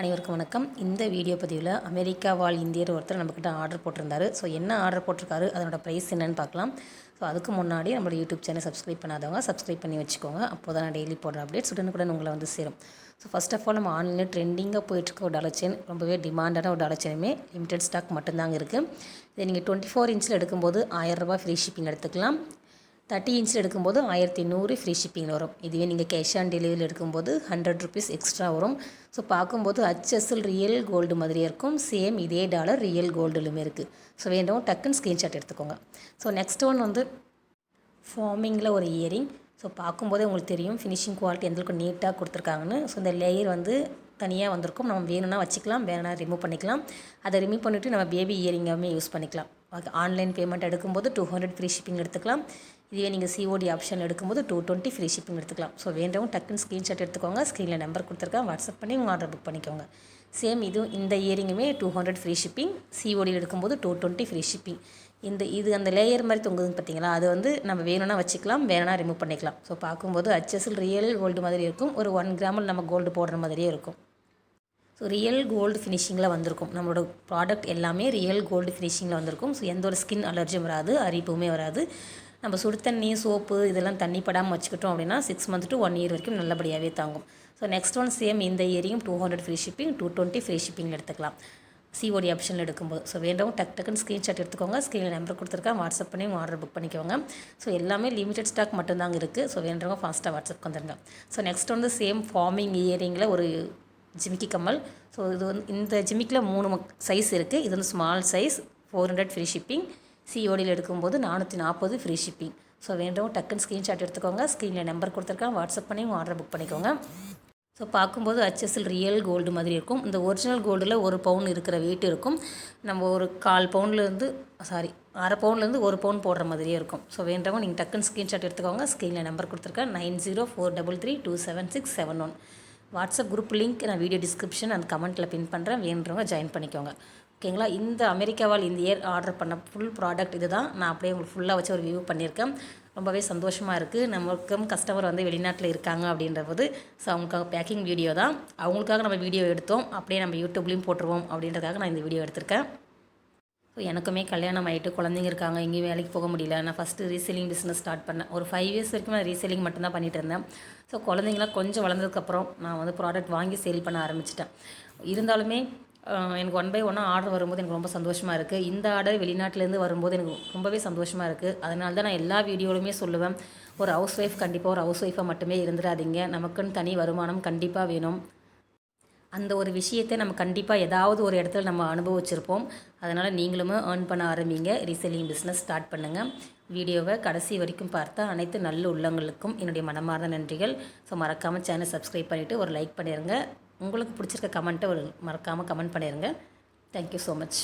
அனைவருக்கும் வணக்கம். இந்த வீடியோ பதிவில் அமெரிக்கா வாழ் இந்தியர் ஒருத்தர் நம்மக்கிட்ட ஆர்டர் போட்டிருந்தாரு. ஸோ என்ன ஆர்டர் போட்டிருக்காரு அதனோட ப்ரைஸ் என்னன்னு பார்க்கலாம். ஸோ அதுக்கு முன்னாடி நம்மளோட யூடியூப் சேனல் சப்ஸ்கிரைப் பண்ணாதவங்க சப்ஸ்கிரைப் பண்ணி வச்சுக்கோங்க. அப்போ தான் நான் டெய்லி போடுற அப்டேட்ஸ் உடனுக்குடன் உங்களை வந்து சேரும். ஸோ ஃபஸ்ட் ஆஃப் ஆல் நம்ம ஆன்லைனில் ட்ரெண்டிங்காக போயிட்டுருக்க ஒரு டாலர் செயின் ரொம்பவே டிமாண்டான ஒரு டாலர் செயினுமே லிமிடெட் ஸ்டாக் மட்டும்தாங்க இருக்குது இதை நீங்கள் டுவெண்ட்டி ஃபோர் இன்ச்சில் எடுக்கும்போது ஆயிரரூபா ஃப்ரீ ஷிப்பிங் எடுத்துக்கலாம். தேர்ட்டி இன்ச்சில் எடுக்கும்போது ஆயிரத்தி நூறு ஃப்ரீ ஷிப்பிங் வரும். இதுவே நீங்கள் கேஷ் ஆன் டெலிவரி எடுக்கும்போது ஹண்ட்ரட் ருபீஸ் எக்ஸ்ட்ரா வரும். ஸோ பார்க்கும்போது ஹச்எஸ்எல் ரியல் கோல்டு மாதிரியே இருக்கும். சேம் இதே டாலர் ரியல் கோல்டுலுமே இருக்குது ஸோ வேண்டும் டக்குன்னு ஸ்க்ரீன்ஷாட் எடுத்துக்கோங்க. ஸோ நெக்ஸ்ட் ஒன் வந்து ஃபார்மிங்கில் ஒரு இயரிங் ஸோ பார்க்கும்போதே உங்களுக்கு தெரியும் ஃபினிஷிங் குவாலிட்டி எந்தளவுக்கு நீட்டாக கொடுத்துருக்காங்கன்னு. ஸோ இந்த லேயர் வந்து தனியாக வந்திருக்கும். நம்ம வேணும்னா வச்சுக்கலாம் வேணும்னா ரிமூவ் பண்ணிக்கலாம். அதை ரிமூவ் பண்ணிவிட்டு நம்ம பேபி இயரிங்காகவே யூஸ் பண்ணிக்கலாம். ஓகே ஆன்லைன் பேமெண்ட் எடுக்கும்போது டூ ஹண்ட்ரட் ஃப்ரீ ஷிப்பிங் எடுத்துக்கலாம். இதுவே நீங்கள் சிஓடி ஆப்ஷன் எடுக்கும்போது டூ டுவெண்ட்டி ஃப்ரீ ஷிப்பிங் எடுத்துக்கலாம். ஸோ வேண்டவங்க டக்குன்னு ஸ்க்ரீன்ஷாட் எடுத்துக்கோங்க. ஸ்க்ரீனில் நம்பர் கொடுத்துருக்கேன். வாட்ஸ்அப் பண்ணி உங்கள் ஆர்டர் புக் பண்ணிக்கோங்க. சேம் இது இந்த இயரிங்குமே two hundred free shipping COD எடுக்கும்போது டூ டுவெண்ட்டி ஃப்ரீ ஷிப்பிங் இந்த இது அந்த லேயர் மாதிரி தொங்குதுன்னு பார்த்தீங்களா? அது வந்து நம்ம வேணும்னா வச்சுக்கலாம். வேணும்னா ரிமூவ் பண்ணிக்கலாம். ஸோ பார்க்கும்போது ஹச்எஸ்எல் ரியல் கோல்டு மாதிரி இருக்கும். ஒரு ஒன் கிராமில் நம்ம கோல்டு போடுற மாதிரியே இருக்கும். ஸோ ரியல் கோல்டு ஃபினிஷிங்கில் வந்திருக்கும். நம்மளோட ப்ராடக்ட் எல்லாமே ரியல் கோல்டு ஃபினிஷிங்கில் வந்திருக்கும். ஸோ எந்த ஒரு ஸ்கின் அலர்ஜியும் வராது அரிப்புமே வராது. நம்ம சுடு தண்ணி சோப்பு இதெல்லாம் தண்ணி படாமல் வச்சுக்கிட்டோம் அப்படின்னா six month to one year வரைக்கும் நல்லபடியாகவே தாங்கும். ஸோ நெக்ஸ்ட் ஒன் சேம் இந்த இயரியும் two hundred free shipping two twenty free shipping எடுத்துக்கலாம். சிஓடி ஆப்ஷனில் எடுக்கும்போது. ஸோ வேண்டவும் டக் டக்குன்னு ஸ்க்ரீன்ஷாட் எடுத்துக்கோங்க. ஸ்க்ரீனில் நம்பர் கொடுத்துருக்கேன். வாட்ஸ்அப் பண்ணி ஆர்டர் புக் பண்ணிக்கோங்க. ஸோ எல்லாமே லிமிடெட் ஸ்டாக் மட்டும்தாங்க இருக்குது ஸோ வேண்டவங்க ஃபாஸ்ட்டாக வாட்ஸ்அப் வந்துருங்க. ஸோ நெக்ஸ்ட் வந்து சேம் ஃபார்மிங் இயரிங்கில் ஒரு ஜிமிக்கி கம்மல். ஸோ இது வந்து இந்த ஜிமிக்கில் மூணு சைஸ் இருக்குது இது வந்து small size four hundred free shipping சிஓடியில் எடுக்கும்போது நானூற்றி நாற்பது ஃப்ரீ ஷிப்பிங் ஸோ வேண்டவும் டக்குன்னு ஸ்க்ரீன்ஷாட் எடுத்துக்கோங்க. ஸ்க்ரீனில் நம்பர் கொடுத்துருக்கேன். வாட்ஸ்அப் பண்ணி உங்கள் ஆர்டர் புக் பண்ணிக்கோங்க. ஸோ பார்க்கும்போது ஹச்எஸ்எல் ரியல் கோல்டு மாதிரி இருக்கும். இந்த ஒரிஜினல் கோல்டில் ஒரு பவுன் இருக்கிற வெயிட் இருக்கும். நம்ம ஒரு கால் பவுன்லேருந்து சாரி அரை பவுன்லேருந்து ஒரு பவுன் போடுற மாதிரியே இருக்கும். ஸோ வேண்டவங்க நீங்கள் டக்குன்னு ஸ்க்ரீன்ஷாட் எடுத்துக்கோங்க. ஸ்க்ரீனில் நம்பர் கொடுத்துருக்கேன். Nine zero four double three two seven six seven one. WhatsApp group link நான் வீடியோ டிஸ்கிரிப்ஷன் அந்த கமெண்ட்டில் பின் பண்ணுறேன் வேணுறவங்க ஜாயின் பண்ணிக்கோங்க. ஓகேங்களா இந்த அமெரிக்காவால் இந்த இயர் ஆர்டர் பண்ண ஃபுல் ப்ராடக்ட் இது தான் நான் அப்படியே உங்களுக்கு ஃபுல்லாக வச்சு ஒரு வியூ பண்ணியிருக்கேன். ரொம்பவே சந்தோஷமாக இருக்குது நமக்கும் கஸ்டமர் வந்து வெளிநாட்டில் இருக்காங்க அப்படின்ற போது ஸோ அவங்களுக்காக பேக்கிங் வீடியோ தான். அவங்களுக்காக நம்ம வீடியோ எடுத்தோம். அப்படியே நம்ம யூடியூப்லேயும் போட்டுருவோம் அப்படின்றதுக்காக நான் இந்த வீடியோ எடுத்திருக்கேன். ஸோ எனக்குமே கல்யாணம் ஆகிட்டு குழந்தைங்க இருக்காங்க எங்கேயும் வேலைக்கு போக முடியல. நான் ஃபஸ்ட்டு ரீசேலிங் பிஸ்னஸ் ஸ்டார்ட் பண்ணேன். ஒரு ஃபைவ் இயர்ஸ் வரைக்கும் நான் ரீசேலிங் மட்டும்தான் பண்ணிகிட்டு இருந்தேன். ஸோ குழந்தைங்களாம் கொஞ்சம் வளர்ந்ததுக்கப்புறம் நான் வந்து ப்ராடக்ட் வாங்கி சேல் பண்ண ஆரம்பிச்சிட்டேன். இருந்தாலுமே எனக்கு ஒன் பை ஒன்னாக ஆர்டர் வரும்போது எனக்கு ரொம்ப சந்தோஷமாக இருக்குது இந்த ஆர்டர் வெளிநாட்டிலேருந்து வரும்போது எனக்கு ரொம்பவே சந்தோஷமாக இருக்குது அதனால தான் நான் எல்லா வீடியோலையுமே சொல்லுவேன். ஒரு ஹவுஸ் ஒய்ஃப் கண்டிப்பாக ஒரு ஹவுஸ் ஒய்ஃபாக மட்டுமே இருந்துடாதீங்க. நமக்குன்னு தனி வருமானம் கண்டிப்பாக வேணும். அந்த ஒரு விஷயத்தை நம்ம கண்டிப்பாக ஏதாவது ஒரு இடத்துல நம்ம அனுபவிச்சிருப்போம். அதனால் நீங்களுமே ஏர்ன் பண்ண ஆரம்பிங்க. ரீசெல்லிங் பிஸ்னஸ் ஸ்டார்ட் பண்ணுங்கள் வீடியோவை கடைசி வரைக்கும் பார்த்த அனைத்து நல்ல உள்ளங்களுக்கும் என்னுடைய மனமார்ந்த நன்றிகள். ஸோ மறக்காமல் சேனல் சப்ஸ்கிரைப் பண்ணிவிட்டு ஒரு லைக் பண்ணிடுங்க உங்களுக்கு பிடிச்சிருக்க கமெண்ட்டை ஒரு மறக்காமல் கமெண்ட் பண்ணிடுங்க தேங்க்யூ ஸோ மச்